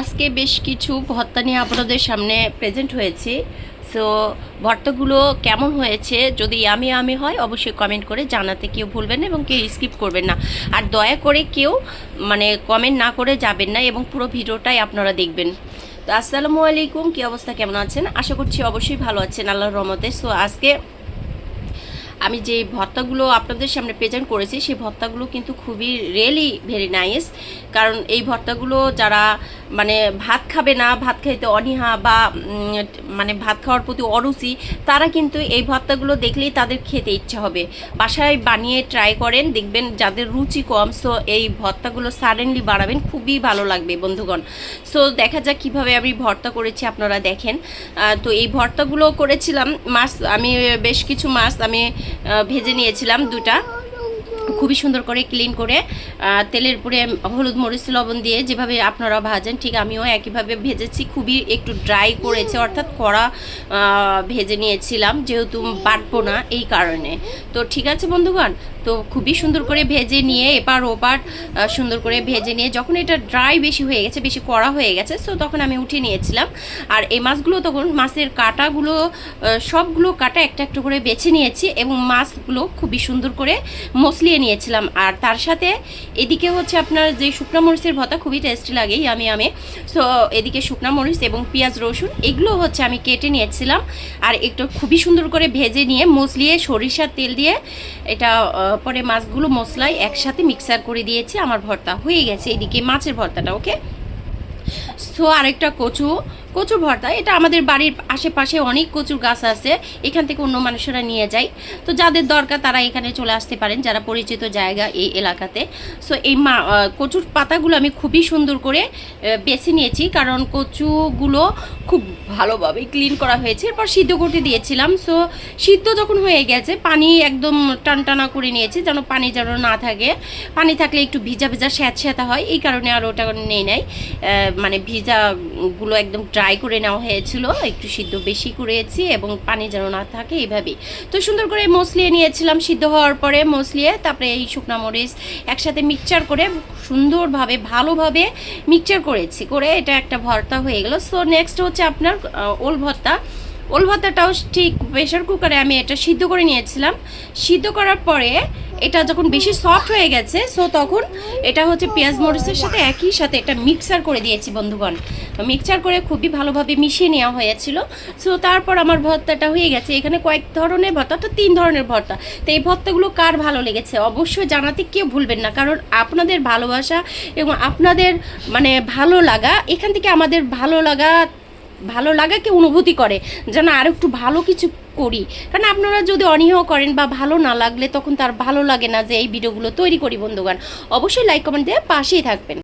আজকে বেশ কিছু ভর্তা নিয়ে আপনাদের সামনে প্রেজেন্ট হয়েছি। সো ভর্তাগুলো কেমন হয়েছে? যদি আমি আমি হয়, অবশ্যই কমেন্ট করে জানাতে কেউ ভুলবেন না এবং কেউ স্কিপ করবেন না। আর দয়া করে কেউ মানে কমেন্ট না করে যাবেন না এবং পুরো ভিডিওটাই আপনারা দেখবেন। তো আসসালামু আলাইকুম, কী অবস্থা? কেমন আছেন? আশা করছি অবশ্যই ভালো আছেন, আল্লাহর রহমতে। সো আজকে আমি যে ভর্তাগুলো আপনাদের সামনে প্রেজেন্ট করেছি, সেই ভর্তাগুলো কিন্তু খুবই রিয়েলি ভেরি নাইস কারণ এই ভর্তাগুলো যারা মানে ভাত খাবে না, ভাত খাইতে অনীহা বা মানে ভাত খাওয়ার প্রতি অরুচি, তারা কিন্তু এই ভর্তাগুলো দেখলেই তাদের খেতে ইচ্ছা হবে। বাসায় বানিয়ে ট্রাই করেন, দেখবেন যাদের রুচি কম সো এই ভর্তাগুলো সাডেনলি বানাবেন খুবই ভালো লাগবে বন্ধুগণ। সো দেখা যাক কীভাবে আমি ভর্তা করেছি, আপনারা দেখেন। তো এই ভর্তাগুলো করেছিলাম, মাছ, আমি বেশ কিছু মাছ আমি ভেজে নিয়েছিলাম দুটা। খুবই সুন্দর করে ক্লিন করে তেলের উপরে হলুদ মরিচ, লবণ দিয়ে যেভাবে আপনারা ভাজেন, ঠিক আমিও একইভাবে ভেজেছি, খুবই একটু ড্রাই করেছে, অর্থাৎ কড়া ভেজে নিয়েছিলাম, যেহেতু বাটবো না এই কারণে। তো ঠিক আছে বন্ধুগণ, তো খুবই সুন্দর করে ভেজে নিয়ে, এপার ওপার সুন্দর করে ভেজে নিয়ে, যখন এটা ড্রাই বেশি হয়ে গেছে, বেশি কড়া হয়ে গেছে সো তখন আমি উঠিয়ে নিয়েছিলাম। আর এই মাছগুলো তখন মাছের কাটাগুলো সবগুলো কাটা একটা একটা করে বেছে নিয়েছি এবং মাছগুলো খুবই সুন্দর করে মসলিয়ে নিয়েছিলাম। আর তার সাথে এদিকে হচ্ছে আপনার যে শুকনো মরিচের ভর্তা খুবই টেস্টি লাগে আমি আমি সো এদিকে শুকনো মরিচ এবং পেঁয়াজ, রসুন, এগুলো হচ্ছে আমি কেটে নিয়েছিলাম। আর একটু খুবই সুন্দর করে ভেজে নিয়ে মসলিয়ে সরিষার তেল দিয়ে এটা পরে মাছগুলো মশলায় একসাথে মিক্সার করে দিয়েছি। আমার ভর্তা হয়ে গেছে। এদিকে মাছের ভর্তাটা ওকে সো আরেকটা কচু কচুর ভর্তা, এটা আমাদের বাড়ির আশেপাশে অনেক কচুর গাছ আছে, এখান থেকে অন্য মানুষেরা নিয়ে যায়। তো যাদের দরকার তারা এখানে চলে আসতে পারেন, যারা পরিচিত জায়গা এই এলাকাতে। সো এই মা কচুর পাতাগুলো আমি খুবই সুন্দর করে বেছে নিয়েছি, কারণ কচুগুলো খুব ভালোভাবে ক্লিন করা হয়েছে। এরপর সিদ্ধ করতে দিয়েছিলাম। সো সিদ্ধ যখন হয়ে গেছে, পানি একদম টানটানা করে নিয়েছি, যেন পানি যেন না থাকে। পানি থাকলে একটু ভিজা ভিজা স্যাঁত স্যাঁতা হয়, এই কারণে আর ওটা নেই নাই। মানে ভিজাগুলো একদম ড্রাই করে নেওয়া হয়েছিল, একটু সিদ্ধ বেশি করেছি এবং পানি যেন না থাকে এইভাবেই। তো সুন্দর করে মসলিয়ে নিয়েছিলাম, সিদ্ধ হওয়ার পরে মসলিয়ে, তারপরে এই শুকনা মরিচ একসাথে মিক্সচার করে সুন্দরভাবে, ভালোভাবে মিক্সচার করেছি, করে এটা একটা ভর্তা হয়ে গেল। সো নেক্সট হচ্ছে আপনার ওল ভর্তা। ওল ভর্তাটাও ঠিক প্রেশার কুকারে আমি এটা সিদ্ধ করে নিয়েছিলাম। সিদ্ধ করার পরে এটা যখন বেশি সফট হয়ে গেছে সো তখন এটা হচ্ছে পেঁয়াজ মরিচের সাথে একই সাথে এটা মিক্সার করে দিয়েছি বন্ধুগণ। মিক্সার করে খুবই ভালোভাবে মিশিয়ে নেওয়া হয়েছিল। সো তারপর আমার ভর্তাটা হয়ে গেছে। এখানে কয়েক ধরনের ভর্তা তো তিন ধরনের ভর্তা। তো এই ভর্তাগুলো কার ভালো লেগেছে? অবশ্যই জানাতে কেউ ভুলবেন না, কারণ আপনাদের ভালোবাসা এবং আপনাদের মানে ভালো লাগা, এখান থেকে আমাদের ভালো লাগা, ভালো লাগাকে অনুভূতি করে, যেন আর একটু ভালো কিছু করি। কারণ আপনারা যদি অনীহ করেন বা ভালো না লাগলে তখন তার ভালো লাগে না যে এই ভিডিওগুলো তৈরি করি বন্ধুগান অবশ্যই লাইক কমেন্ট দিয়ে পাশেই থাকবেন।